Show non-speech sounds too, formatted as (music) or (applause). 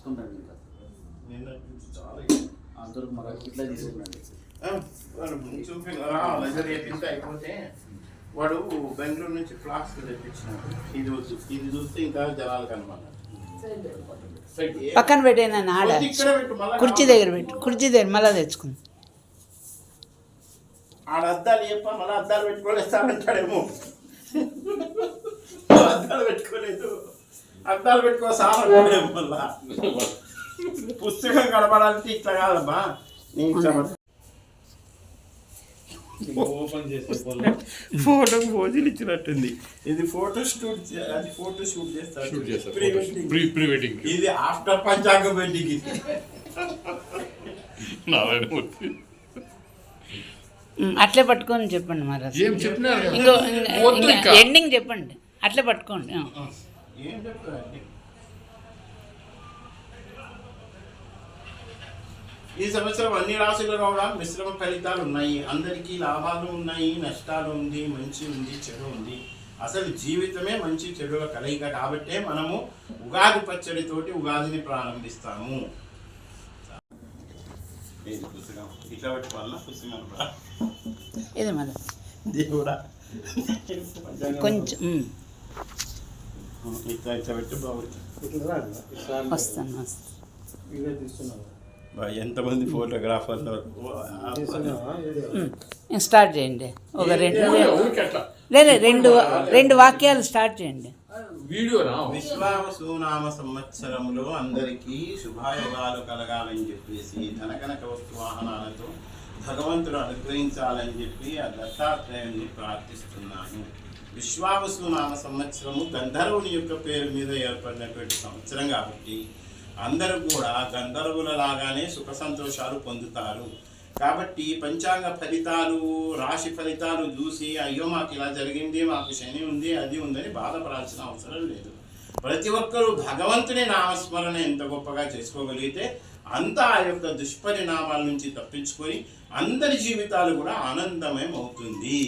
తీసుకుంటాను ఇంకా. అందరూ మరి ఇట్లా వేపిస్తే అయిపోతే వాడు బెంగళూరు నుంచి ఫ్లాక్స్ తెప్పించినాడు. ఇది వద్దు ఇది చూస్తే ఇంకా జనాలు కనమాట పక్కన పెట్టేనా ఆడ. కుర్చీ దగ్గర పెట్టు కుర్చీ దగ్గర మళ్ళీ తెచ్చుకుంది. ఆడ అద్దాలు చెప్ప మళ్ళీ అద్దాలు పెట్టుకోలేస్తానంటాడేమో అద్దాలు పెట్టుకోలేదు. (laughs) అద్దాలు పెట్టుకో మళ్ళా. పుస్తకం కనబడాలంటే ఇట్లా కాదమ్మా. ఫోటో పోజులు ఇచ్చినట్టుంది ఇది ఫోటో షూట్ అది ఫోటో షూట్ చేస్తారు. Pre pre wedding. ఇది ఆఫ్టర్ పంచాంగ వెడ్డింగ్ ఇది. నారాయణమూర్తి ఉమ్, అట్లే పట్టుకొని చెప్పండి మరి? ఇంకో. ఎండింగ్ చెప్పండి. అట్లే పట్టుకోండి. ఏం చెప్తారండి ఈ సంవత్సరం అన్ని రాశులు కూడా మిశ్రమ ఫలితాలు ఉన్నాయి. అందరికీ లాభాలు ఉన్నాయి నష్టాలు ఉంది మంచి ఉంది చెడు ఉంది. అసలు జీవితమే మంచి చెడుల కలయిక కాబట్టే మనము ఉగాది పచ్చడితోటి ఉగాదిని ప్రారంభిస్తాము. ఇట్లా పెట్టుకోవాలన్నా కొంచెం ఇట్లా ఇట్లా పెట్టి బాగుంటుంది వస్తాను వస్తాను. బా, ఎంతమంది ఫోటోగ్రాఫర్లు స్టార్ట్ చేయండి. ఒక రెండు లేదు రెండు రెండు వాక్యాలు స్టార్ట్ చేయండి. వీడియో రా విశ్వావసునామ సంవత్సరంలో అందరికీ శుభాయోగాలు కలగాలని చెప్పేసి ధనకనక వస్తు వాహనాలతో భగవంతుడు అనుగ్రహించాలని చెప్పి ఆ దత్తాత్రేయుని ప్రార్థిస్తున్నాను. విశ్వావసునామ సంవత్సరము గంధర్వుని యొక్క పేరు మీద ఏర్పడినటువంటి సంవత్సరం కాబట్టి అందరూ కూడా గంధర్వుల లాగానే సుఖ సంతోషాలు పొందుతారు. కాబట్టి పంచాంగ ఫలితాలు రాశి ఫలితాలు చూసి అయ్యో మాకు ఇలా జరిగింది మాకు శని ఉంది అది ఉందని బాధపడాల్సిన అవసరం లేదు. ప్రతి ఒక్కరూ భగవంతుని నామస్మరణ ఎంత గొప్పగా చేసుకోగలిగితే అంత ఆ యొక్క దుష్పరిణామాల నుంచి తప్పించుకొని అందరి జీవితాలు కూడా ఆనందమయం అవుతుంది